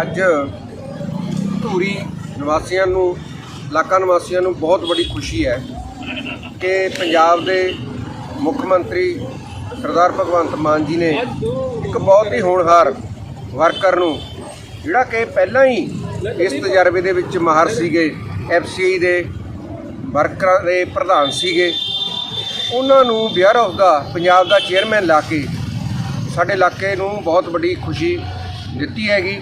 ਅੱਜ ਧੂਰੀ ਨਿਵਾਸੀਆਂ ਨੂੰ, ਇਲਾਕਾ ਨਿਵਾਸੀਆਂ ਨੂੰ ਬਹੁਤ ਵੱਡੀ ਖੁਸ਼ੀ ਹੈ ਕਿ ਪੰਜਾਬ ਦੇ ਮੁੱਖ ਮੰਤਰੀ ਸਰਦਾਰ ਭਗਵੰਤ ਮਾਨ ਜੀ ਨੇ ਇੱਕ ਬਹੁਤ ਹੀ ਹੋਣਹਾਰ ਵਰਕਰ ਨੂੰ, ਜਿਹੜਾ ਕਿ ਪਹਿਲਾਂ ਹੀ ਇਸ ਤਜਰਬੇ ਦੇ ਵਿੱਚ ਮਾਹਰ ਸੀਗੇ ਐਫਸੀਆਈ ਦੇ ਵਰਕਰਾਂ ਦੇ ਪ੍ਰਧਾਨ ਸੀਗੇ, ਉਹਨਾਂ ਨੂੰ ਬਿਆਰ ਹਾਊਸ ਦਾ, ਪੰਜਾਬ ਦਾ ਚੇਅਰਮੈਨ ਲਾ ਕੇ ਸਾਡੇ ਇਲਾਕੇ ਨੂੰ ਬਹੁਤ ਵੱਡੀ ਖੁਸ਼ੀ ਦਿੱਤੀ ਹੈਗੀ।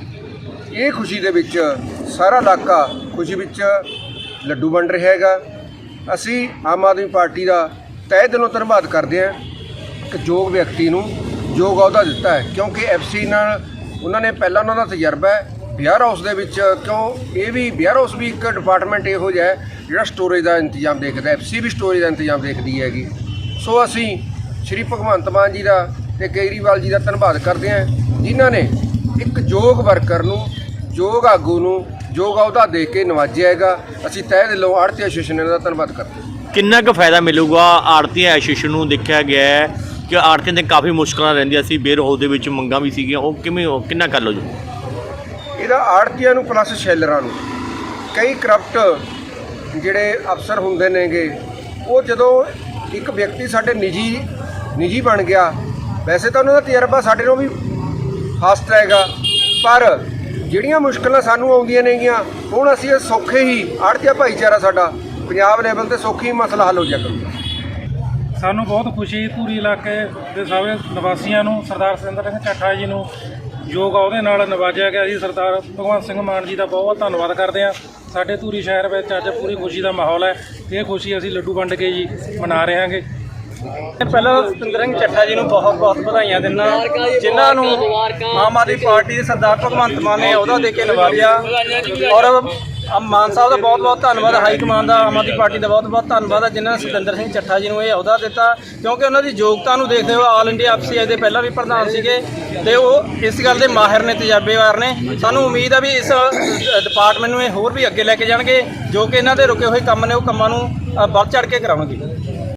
ਇਹ ਖੁਸ਼ੀ ਦੇ ਵਿੱਚ ਸਾਰਾ ਇਲਾਕਾ ਖੁਸ਼ੀ ਵਿੱਚ ਲੱਡੂ ਵੰਡ ਰਿਹਾ ਹੈਗਾ। ਅਸੀਂ ਆਮ ਆਦਮੀ ਪਾਰਟੀ ਦਾ ਤਹਿ ਦਿਲੋਂ ਧੰਨਵਾਦ ਕਰਦੇ ਹਾਂ ਇੱਕ ਯੋਗ ਵਿਅਕਤੀ ਨੂੰ ਯੋਗ ਅਹੁਦਾ ਦਿੱਤਾ ਹੈ, ਕਿਉਂਕਿ ਐਫਸੀ ਨਾਲ ਉਹਨਾਂ ਨੇ ਪਹਿਲਾਂ ਉਹਨਾਂ ਦਾ ਤਜਰਬਾ ਹੈ। ਬਿਹਾਰ ਹਾਊਸ ਦੇ ਵਿੱਚ ਕਿਉਂ? ਇਹ ਵੀ ਬਿਹਾਰ ਹਾਊਸ ਵੀ ਇੱਕ ਡਿਪਾਰਟਮੈਂਟ ਇਹੋ ਜਿਹਾ ਹੈ ਜਿਹੜਾ ਸਟੋਰੇਜ ਦਾ ਇੰਤਜ਼ਾਮ ਦੇਖਦਾ ਐਫਸੀ ਵੀ ਸਟੋਰੇਜ ਦਾ ਇੰਤਜ਼ਾਮ ਦੇਖਦੀ ਹੈਗੀ। ਸੋ ਅਸੀਂ ਸ਼੍ਰੀ ਭਗਵੰਤ ਮਾਨ ਜੀ ਦਾ ਤੇ ਕੇਜਰੀਵਾਲ ਜੀ ਦਾ ਧੰਨਵਾਦ ਕਰਦੇ ਹਾਂ, ਜਿਨ੍ਹਾਂ ਨੇ ਇੱਕ ਯੋਗ ਵਰਕਰ ਨੂੰ ਯੋਗ ਆਗੂ ਨੂੰ ਯੋਗ ਅਹੁਦਾ ਦੇ ਕੇ ਨਵਾਜਿਆ ਹੈਗਾ ਅਸੀਂ ਤਹਿ ਦਿਲੋਂ ਆੜਤੀ ਐਸੋਸੀਏਸ਼ਨ ਦਾ ਧੰਨਵਾਦ ਕਰਦੇ ਹਾਂ। ਕਿੰਨਾ ਕੁ ਫਾਇਦਾ ਮਿਲੂਗਾ ਆੜਤੀ ਐਸੋਸੀਏਸ਼ਨ ਨੂੰ ਦੇਖਿਆ ਗਿਆ ਹੈ ਕਿ ਆੜਤੀਆਂ ਦੇ ਕਾਫੀ ਮੁਸ਼ਕਲਾਂ ਰਹਿੰਦੀਆਂ ਸੀ ਬੇਰ ਹਾਊਸ ਦੇ ਵਿੱਚ ਮੰਗਾਂ ਵੀ ਸੀਗੀਆਂ ਉਹ ਕਿਵੇਂ ਉਹ ਕਿੰਨਾ ਕਰ ਲਓ ਜੀ? ਇਹਦਾ ਆੜਤੀਆਂ ਨੂੰ ਪਲੱਸ ਸ਼ੈਲਰਾਂ ਨੂੰ। ਕਈ ਕਰਪਟ ਜਿਹੜੇ ਅਫਸਰ ਹੁੰਦੇ ਨੇਗੇ ਉਹ ਜਦੋਂ ਇੱਕ ਵਿਅਕਤੀ ਸਾਡੇ ਨਿੱਜੀ ਨਿੱਜੀ ਬਣ ਗਿਆ ਵੈਸੇ ਤਾਂ ਉਹਨਾਂ ਦਾ ਤਜਰਬਾ ਸਾਡੇ ਨਾਲੋਂ ਵੀ ਫਾਸਟ ਹੈਗਾ ਪਰ ਜਿਹੜੀਆਂ ਮੁਸ਼ਕਲਾਂ ਸਾਨੂੰ ਆਉਂਦੀਆਂ ਨੇਗੀਆਂ, ਹੁਣ ਅਸੀਂ ਇਹ ਸੌਖੇ ਹੀ ਆੜਤੀਆ ਭਾਈਚਾਰਾ ਸਾਡਾ ਪੰਜਾਬ ਲੈਵਲ ਤੇ ਸੌਖੀ ਹੀ ਮਸਲਾ ਹੱਲ ਹੋ ਜਾ ਕਰੂਗਾ। ਸਾਨੂੰ ਬਹੁਤ ਖੁਸ਼ੀ ਧੂਰੀ ਇਲਾਕੇ ਦੇ ਸਾਰੇ ਨਿਵਾਸੀਆਂ ਨੂੰ, ਸਰਦਾਰ ਸੁਰਿੰਦਰ ਸਿੰਘ ਚੱਠਾ ਜੀ ਨੂੰ ਯੋਗ ਉਹਦੇ ਨਾਲ ਨਵਾਜਿਆ ਗਿਆ ਜੀ, ਸਰਦਾਰ ਭਗਵੰਤ ਸਿੰਘ ਮਾਨ ਜੀ ਦਾ ਬਹੁਤ ਬਹੁਤ ਧੰਨਵਾਦ ਕਰਦੇ ਹਾਂ। ਸਾਡੇ ਧੂਰੀ ਸ਼ਹਿਰ ਵਿੱਚ ਅੱਜ ਪੂਰੀ ਖੁਸ਼ੀ ਦਾ ਮਾਹੌਲ ਹੈ। ਇਹ ਖੁਸ਼ੀ ਅਸੀਂ ਲੱਡੂ ਵੰਡ ਕੇ ਜੀ ਮਨਾ ਰਹੇ ਹਾਂਗੇ। ਪਹਿਲਾਂ ਸਤਿੰਦਰ ਸਿੰਘ ਚੱਠਾ ਜੀ ਨੂੰ ਬਹੁਤ ਬਹੁਤ ਵਧਾਈਆਂ ਦਿੰਦਾ। ਜਿਨ੍ਹਾਂ ਨੂੰ ਆਮ ਆਦਮੀ ਪਾਰਟੀ ਦੇ ਸਰਦਾਰ ਭਗਵੰਤ ਮਾਨ ਨੇ ਅਹੁਦਾ ਦੇ ਕੇ ਨਵਾਜਿਆ ਔਰ ਮਾਨ ਸਾਹਿਬ ਦਾ ਬਹੁਤ ਬਹੁਤ ਧੰਨਵਾਦ, ਹਾਈ ਕਮਾਂਡ ਦਾ ਆਮ ਆਦਮੀ ਪਾਰਟੀ ਦਾ ਬਹੁਤ ਬਹੁਤ ਧੰਨਵਾਦ ਹੈ ਜਿਨ੍ਹਾਂ ਨੇ ਸਤਿੰਦਰ ਸਿੰਘ ਚੱਠਾ ਜੀ ਨੂੰ ਇਹ ਅਹੁਦਾ ਦਿੱਤਾ। ਕਿਉਂਕਿ ਉਹਨਾਂ ਦੀ ਯੋਗਤਾ ਨੂੰ ਦੇਖਦੇ ਹੋਏ ਆਲ ਇੰਡੀਆ ਐਫਸੀਆਈ ਦੇ ਪਹਿਲਾਂ ਵੀ ਪ੍ਰਧਾਨ ਸੀਗੇ ਤੇ ਉਹ ਇਸ ਗੱਲ ਦੇ ਮਾਹਿਰ ਨੇ ਤਜਰਬੇਵਾਰ ਨੇ। ਸਾਨੂੰ ਉਮੀਦ ਆ ਵੀ ਇਸ ਡਿਪਾਰਟਮੈਂਟ ਨੂੰ ਇਹ ਹੋਰ ਵੀ ਅੱਗੇ ਲੈ ਕੇ ਜਾਣਗੇ, ਜੋ ਕਿ ਇਹਨਾਂ ਦੇ ਰੁਕੇ ਹੋਏ ਕੰਮ ਨੇ, ਉਹ ਕੰਮਾਂ ਨੂੰ ਵੱਧ ਚੜ ਕੇ ਕਰਾਵਾਂਗੇ